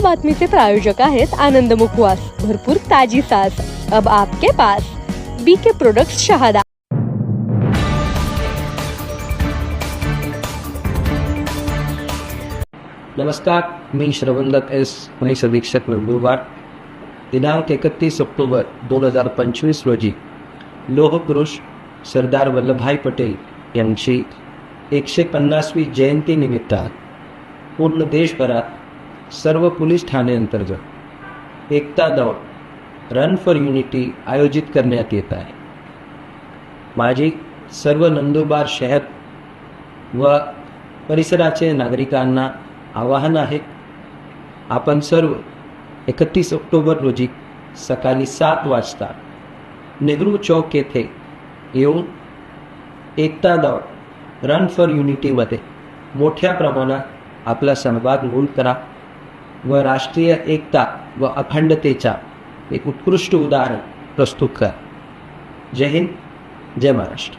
बातमीचे प्रायोजक आहेत आनंद मुखवास. भरपूर ताजी सास अब आपके पास. B K product Shahada. नमस्कार मी श्रवणदत्त एस. पोलीस अधीक्षक नंदुरबार दिनांक एकतीस ऑक्टोबर दोन हजार पंचवीस रोजी लोहपुरुष सरदार वल्लभभाई पटेल यांची एकशे पन्नासवी जयंतीनिमित्त पूर्ण देशभरात सर्व पोलीस ठाण्यांतर्गत एकता दौड रन फॉर युनिटी आयोजित करण्यात येत आहे. माझी सर्व नंदुरबार शहर व परिसराचे नागरिकांना आवाहन आहे आपण सर्व एकतीस ऑक्टोबर रोजी सकाळी सात वाजता नेहरू चौक येथे येऊन एकता दौड रन फॉर युनिटीमध्ये मोठ्या प्रमाणात आपला सहभाग नोंद करा. व राष्ट्रीय एकता व अखंडतेचा एक उत्कृष्ट उदाहरण प्रस्तुत करा. जय हिंद जय महाराष्ट्र.